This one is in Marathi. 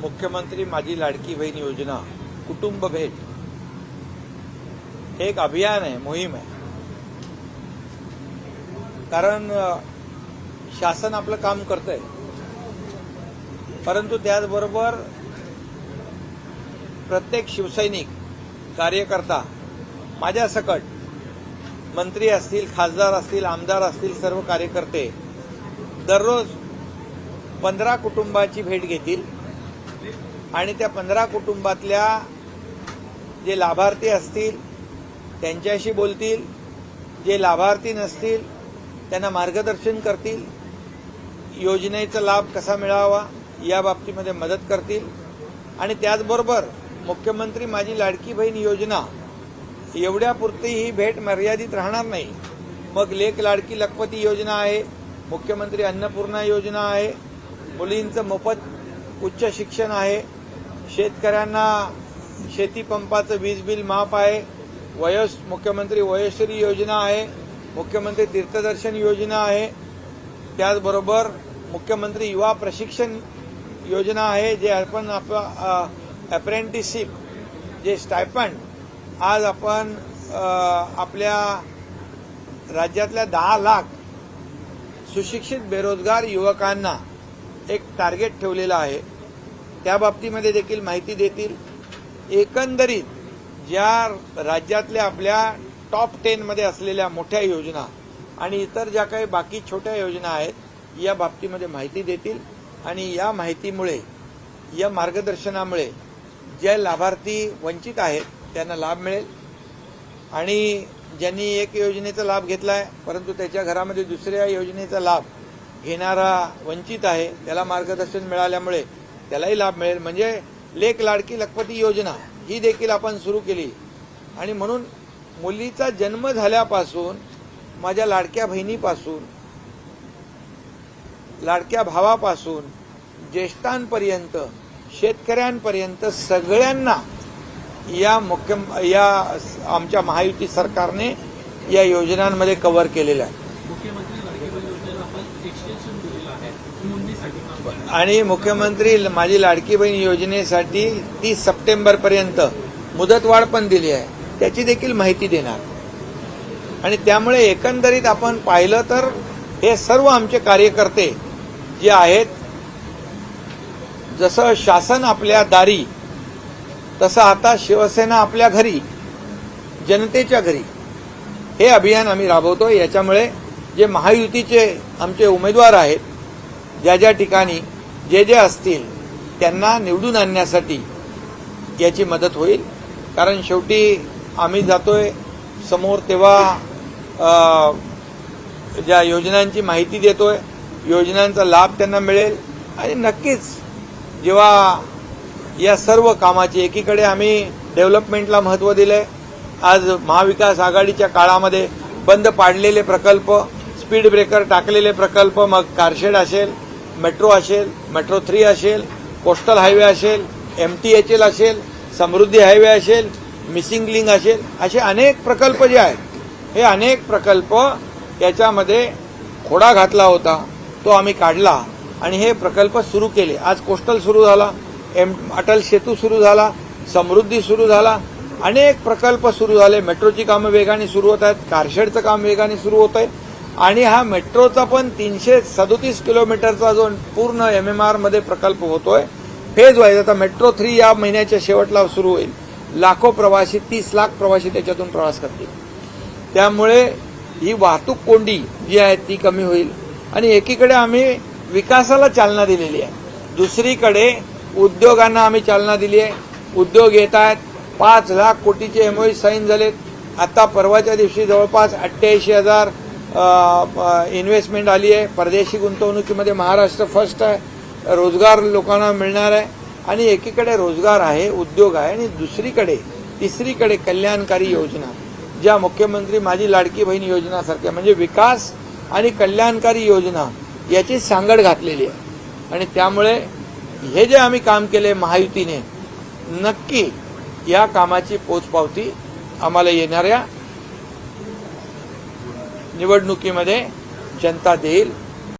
मुख्यमंत्री माझी लाडकी बहीण योजना कुटुंब भेट. हे एक अभियान आहे मोहीम आहे. कारण शासन आपलं काम करतंय. परंतु त्याचबरोबर प्रत्येक शिवसैनिक कार्यकर्ता माझ्या सकट मंत्री असतील खासदार असतील आमदार असतील सर्व कार्यकर्ते दररोज पंधरा कुटुंबाची भेट घेतील. आणि त्या पंधरा कुटुंबातल्या जे लाभार्थी असतील त्यांच्याशी बोलतील. जे लाभार्थी नसतील त्यांना मार्गदर्शन करतील. योजनेचा लाभ कसा मिळावा या बाबतीमध्ये मदत करतील. आणि त्याचबरोबर मुख्यमंत्री माझी लाडकी बहीण योजना एवढ्यापुरती ही भेट मर्यादित राहणार नाही. मग लेख लाडकी लखपती योजना आहे मुख्यमंत्री अन्नपूर्णा योजना आहे मुलींचं मोफत उच्च शिक्षण आहे. शेतकऱ्यांना शेतीपंपाचं वीज बिल माफ आहे. वयस मुख्यमंत्री वयश्री योजना आहे. मुख्यमंत्री तीर्थदर्शन योजना आहे. त्याचबरोबर मुख्यमंत्री युवा प्रशिक्षण योजना आहे जे आपण अप्रेंटिसशिप जे स्टायपंड आज आपण आपल्या राज्यातल्या दहा लाख सुशिक्षित बेरोजगार युवकांना एक टार्गेट ठेवलेलं आहे. त्या बाबतीमध्ये देखील माहिती देतील. एकंदरीत ज्या राज्यातल्या आपल्या टॉप टेनमध्ये असलेल्या मोठ्या योजना आणि इतर ज्या काही बाकी छोट्या योजना आहेत या बाबतीमध्ये माहिती देतील. आणि या माहितीमुळे या मार्गदर्शनामुळे जे लाभार्थी वंचित आहेत त्यांना लाभ मिळेल. आणि ज्यांनी एक योजनेचा लाभ घेतला आहे परंतु त्याच्या घरामध्ये दुसऱ्या योजनेचा लाभ घेणारा वंचित आहे त्याला मार्गदर्शन मिळाल्यामुळे त्यालाही लाभ मिळेल. म्हणजे लेख लाडकी लखपती योजना ही देखील आपण सुरू केली. आणि म्हणून मुलीचा जन्म झाल्यापासून माझ्या लाडक्या बहिणीपासून लाडक्या भावापासून ज्येष्ठांपर्यंत शेतकऱ्यांपर्यंत सगळ्यांना या मुख्य या आमच्या महायुती सरकारने या योजनांमध्ये कव्हर केलेलं आहे मुख्यमंत्री लाडकी बहीण योजनेला आपण एक्सटेन्शन दिलेलं आहे नोंदणीसाठी काम करणार. आणि मुख्यमंत्री माझी लाडकी बहीण योजनेसाठी तीस सप्टेंबर पर्यंत मुदतवाढ पण दिली आहे. त्याची देखील माहिती देणार. आणि त्यामुळे एकंदरीत आपण पाहिलं तर हे सर्व आमचे कार्यकर्ते जे आहेत जसं शासन आपल्या दारी तसं आता शिवसेना आपल्या घरी जनतेच्या घरी हे अभियान आम्ही राबवतोय. याच्यामुळे जे महायुतीचे आमचे उमेदवार आहेत ज्या ज्या ठिकाणी जे जे असतील त्यांना निवडून आणण्यासाठी याची मदत होईल. कारण शेवटी आम्ही जातोय समोर तेव्हा ज्या योजनांची माहिती देतोय योजनांचा लाभ त्यांना मिळेल. आणि नक्कीच जेव्हा या सर्व कामाची एकीकडे आम्ही डेव्हलपमेंटला महत्त्व दिलंय आज महाविकास आघाडीच्या काळामध्ये बंद पाडलेले प्रकल्प स्पीड ब्रेकर टाकलेले प्रकल्प मग कारशेड असेल मेट्रो असेल मेट्रो थ्री असेल कोस्टल हायवे असेल एम टी एच एल असेल समृद्धी हायवे असेल मिसिंग लिंक असेल असे अनेक प्रकल्प जे आहेत हे अनेक प्रकल्प याच्यामध्ये खोडा घातला होता तो आम्ही काढला आणि हे प्रकल्प सुरू केले. आज कोस्टल सुरू झाला एम अटल सेतू सुरू झाला समृद्धी सुरू झाला अनेक प्रकल्प सुरू झाले. मेट्रोची कामं वेगाने सुरू होत आहेत कारशेडचं काम वेगाने सुरू होत आहे आणि हा मेट्रोचा पण तीनशे सदोतीस किलोमीटरचा जो पूर्ण एम एम आरमध्ये प्रकल्प होतोय फेज वाईज आता मेट्रो थ्री या महिन्याच्या शेवटला सुरू होईल. लाखो प्रवासी तीस लाख प्रवासी त्याच्यातून प्रवास करतील. त्यामुळे ही वाहतूक कोंडी जी आहे ती कमी होईल. आणि एकीकडे आम्ही विकासाला चालना दिलेली आहे. दुसरीकडे उद्योगांना आम्ही चालना दिली आहे. उद्योग येत आहेत. पाच लाख कोटीचे एमओई साईन झालेत. आता परवाच्या दिवशी जवळपास अठ्ठ्याऐंशी हजार इन्व्हेस्टमेंट आली आहे. परदेशी गुंतवणुकीमध्ये महाराष्ट्र फर्स्ट आहे. रोजगार लोकांना मिळणार आहे. आणि एकीकडे रोजगार आहे उद्योग आहे आणि दुसरीकडे तिसरीकडे कल्याणकारी योजना ज्या मुख्यमंत्री माझी लाडकी बहीण योजनासारख्या म्हणजे विकास आणि कल्याणकारी योजना याची सांगड घातलेली आहे. आणि त्यामुळे हे जे आम्ही काम केले महायुतीने नक्की या कामाची पोचपावती आम्हाला येणाऱ्या निवडणुकीमध्ये जनता देईल.